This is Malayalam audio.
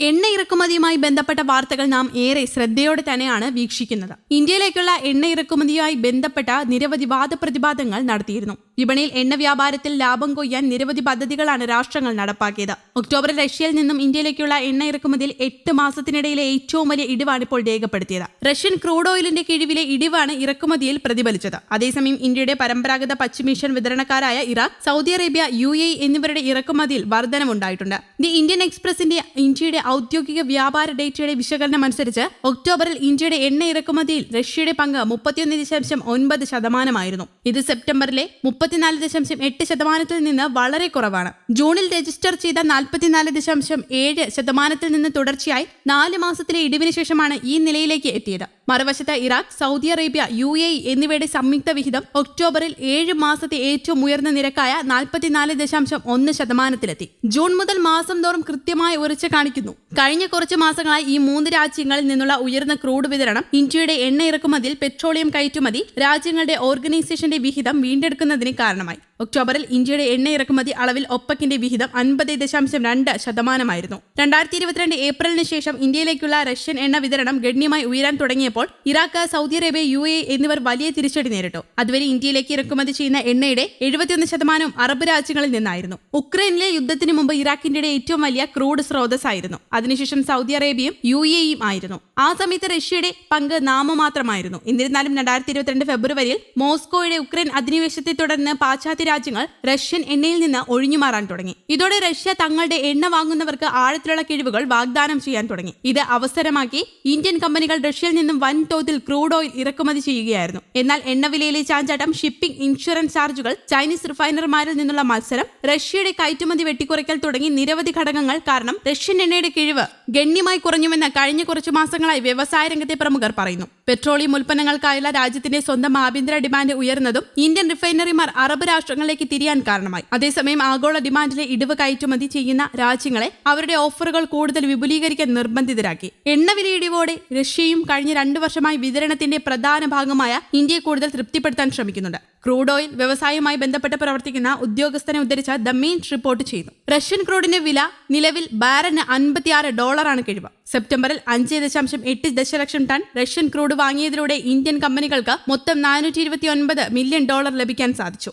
എണ്ണ ഇറക്കുമതിയുമായി ബന്ധപ്പെട്ട വാർത്തകൾ നാം ഏറെ ശ്രദ്ധയോടെ തന്നെയാണ് വീക്ഷിക്കുന്നത്. ഇന്ത്യയിലേക്കുള്ള എണ്ണ ഇറക്കുമതിയുമായി ബന്ധപ്പെട്ട നിരവധി വാദപ്രതിവാദങ്ങൾ നടത്തിയിരുന്നു. വിപണിയിൽ എണ്ണ വ്യാപാരത്തിൽ ലാഭം കൊയ്യാൻ നിരവധി പദ്ധതികളാണ് രാഷ്ട്രങ്ങൾ നടപ്പാക്കിയത്. ഒക്ടോബർ റഷ്യയിൽ നിന്നും ഇന്ത്യയിലേക്കുള്ള എണ്ണ ഇറക്കുമതിയിൽ എട്ട് മാസത്തിനിടയിലെ ഏറ്റവും വലിയ ഇടിവാണ് ഇപ്പോൾ രേഖപ്പെടുത്തിയത്. റഷ്യൻ ക്രൂഡ് ഓയിലിന്റെ കിഴിവിലെ ഇടിവാണ് ഇറക്കുമതിയിൽ പ്രതിഫലിച്ചത്. അതേസമയം ഇന്ത്യയുടെ പരമ്പരാഗത പശ്ചിമേഷ്യൻ വിതരണക്കാരായ ഇറാഖ് സൗദി അറേബ്യ യു എന്നിവരുടെ ഇറക്കുമതിയിൽ വർധനമുണ്ടായിട്ടുണ്ട്. ദി ഇന്ത്യൻ എക്സ്പ്രസിന്റെ ഇന്ത്യയുടെ ഔദ്യോഗിക വ്യാപാര ഡേറ്റയുടെ വിശകലനം അനുസരിച്ച് ഒക്ടോബറിൽ ഇന്ത്യയുടെ എണ്ണ ഇറക്കുമതിയിൽ റഷ്യയുടെ പങ്ക് മുപ്പത്തിയൊന്ന് ദശാംശം ഒൻപത് ശതമാനമായിരുന്നു. ഇത് സെപ്റ്റംബറിലെ മുപ്പത്തിനാല് ദശാംശം എട്ട് ശതമാനത്തിൽ നിന്ന് വളരെ കുറവാണ്. ജൂണിൽ രജിസ്റ്റർ ചെയ്ത നാൽപ്പത്തിനാല് ദശാംശം ഏഴ് ശതമാനത്തിൽ നിന്ന് തുടർച്ചയായി നാല് മാസത്തിലെ ഇടിവിന് ശേഷമാണ് ഈ നിലയിലേക്ക് എത്തിയത്. മറുവശത്ത് Iraq Saudi Arabia U A എന്നിവയുടെ സംയുക്ത വിഹിതം ഒക്ടോബറിൽ ഏഴ് മാസത്തെ ഏറ്റവും ഉയർന്ന നിരക്കായ നാൽപ്പത്തിനാല് ദശാംശം ഒന്ന് ശതമാനത്തിലെത്തി. ജൂൺ മുതൽ മാസം തോറും കൃത്യമായി ഉറച്ചു കാണിക്കുന്നു. കഴിഞ്ഞ കുറച്ച് മാസങ്ങളായി ഈ മൂന്ന് രാജ്യങ്ങളിൽ നിന്നുള്ള ഉയർന്ന ക്രൂഡ് വിതരണം ഇന്ത്യയുടെ എണ്ണ ഇറക്കുമതിയിൽ പെട്രോളിയം കയറ്റുമതി രാജ്യങ്ങളുടെ ഓർഗനൈസേഷന്റെ വിഹിതം വീണ്ടെടുക്കുന്നതിന് കാരണമായി. ഒക്ടോബറിൽ ഇന്ത്യയുടെ എണ്ണ ഇറക്കുമതി അളവിൽ ഒപ്പക്കിന്റെ വിഹിതം അൻപത് ദശാംശം രണ്ട് ശതമാനമായിരുന്നു. രണ്ടായിരത്തി ഇരുപത്തിരണ്ട് ഏപ്രിലിന് ശേഷം ഇന്ത്യയിലേക്കുള്ള റഷ്യൻ എണ്ണ വിതരണം ഗണ്യമായി ഉയരാൻ തുടങ്ങിയപ്പോൾ Iraq Saudi Arabia U A എന്നിവർ വലിയ തിരിച്ചടി നേരിട്ടു. അതുവരെ ഇന്ത്യയിലേക്ക് ഇറക്കുമതി ചെയ്യുന്ന എണ്ണയുടെ എഴുപത്തിയൊന്ന് ശതമാനവും അറബ് രാജ്യങ്ങളിൽ നിന്നായിരുന്നു. ഉക്രൈനിലെ യുദ്ധത്തിന് മുമ്പ് ഇറാഖിന്റെ ഏറ്റവും വലിയ ക്രൂഡ് സ്രോതസ്സായിരുന്നു. അതിനുശേഷം സൗദി അറേബ്യയും യു എയും ആയിരുന്നു. ആ സമയത്ത് റഷ്യയുടെ പങ്ക് നാമമാത്രമായിരുന്നു. എന്നിരുന്നാലും രണ്ടായിരത്തി ഇരുപത്തിരണ്ട് ഫെബ്രുവരിയിൽ മോസ്കോയുടെ ഉക്രൈൻ അധിനിവേശത്തെ തുടർന്ന് പാശ്ചാത്യ രാജ്യങ്ങൾ റഷ്യൻ എണ്ണയിൽ നിന്ന് ഒഴിഞ്ഞുമാറാൻ തുടങ്ങി. ഇതോടെ റഷ്യ തങ്ങളുടെ എണ്ണ വാങ്ങുന്നവർക്ക് ആഴത്തിലുള്ള കിഴിവുകൾ വാഗ്ദാനം ചെയ്യാൻ തുടങ്ങി. ഇത് അവസരമാക്കി ഇന്ത്യൻ കമ്പനികൾ റഷ്യയിൽ നിന്നും വൻതോതിൽ ക്രൂഡ് ഓയിൽ ഇറക്കുമതി ചെയ്യുകയായിരുന്നു. എന്നാൽ എണ്ണവിലയിലെ ചാഞ്ചാട്ടം ഷിപ്പിംഗ് ഇൻഷുറൻസ് ചാർജുകൾ ചൈനീസ് റിഫൈനർമാരിൽ നിന്നുള്ള മത്സരം റഷ്യയുടെ കയറ്റുമതി വെട്ടിക്കുറയ്ക്കൽ തുടങ്ങി നിരവധി ഘടകങ്ങൾ കാരണം റഷ്യൻ എണ്ണയുടെ കിഴിവ് ഗണ്യമായി കുറഞ്ഞുവെന്ന് കഴിഞ്ഞ കുറച്ചു മാസങ്ങളായി വ്യവസായ രംഗത്തെ പ്രമുഖർ പറയുന്നു. പെട്രോളിയം ഉൽപ്പന്നങ്ങൾക്കായുള്ള രാജ്യത്തിന്റെ സ്വന്തം ആഭ്യന്തര ഡിമാൻഡ് ഉയർന്നതും ഇന്ത്യൻ റിഫൈനറിമാർ അറബ് രാഷ്ട്രങ്ങളിലേക്ക് തിരിയാൻ കാരണമായി. അതേസമയം ആഗോള ഡിമാൻഡിലെ ഇടിവ് കയറ്റുമതി ചെയ്യുന്ന രാജ്യങ്ങളെ അവരുടെ ഓഫറുകൾ കൂടുതൽ വിപുലീകരിക്കാൻ നിർബന്ധിതരാക്കി. എണ്ണവില ഇടിവോടെ റഷ്യയും കഴിഞ്ഞ രണ്ടു വർഷമായി വിതരണത്തിന്റെ പ്രധാന ഭാഗമായ ഇന്ത്യയെ കൂടുതൽ തൃപ്തിപ്പെടുത്താൻ ശ്രമിക്കുന്നുണ്ട്. ക്രൂഡ് ഓയിൽ വ്യവസായവുമായി ബന്ധപ്പെട്ട് പ്രവർത്തിക്കുന്ന ഉദ്യോഗസ്ഥനെ ഉദ്ധരിച്ച ദ മെയിൻ റിപ്പോർട്ട് ചെയ്തു റഷ്യൻ ക്രൂഡിന്റെ വില നിലവിൽ ബാരന് അൻപത്തിയാറ് ഡോളറാണ് കിഴിവ്. സെപ്റ്റംബറിൽ അഞ്ച് ദശാംശം എട്ട് ദശലക്ഷം ടൺ റഷ്യൻ ക്രൂഡ് വാങ്ങിയതിലൂടെ ഇന്ത്യൻ കമ്പനികൾക്ക് മൊത്തം നാനൂറ്റി ഇരുപത്തി ഒൻപത് മില്യൺ ഡോളർ ലഭിക്കാൻ സാധിച്ചു.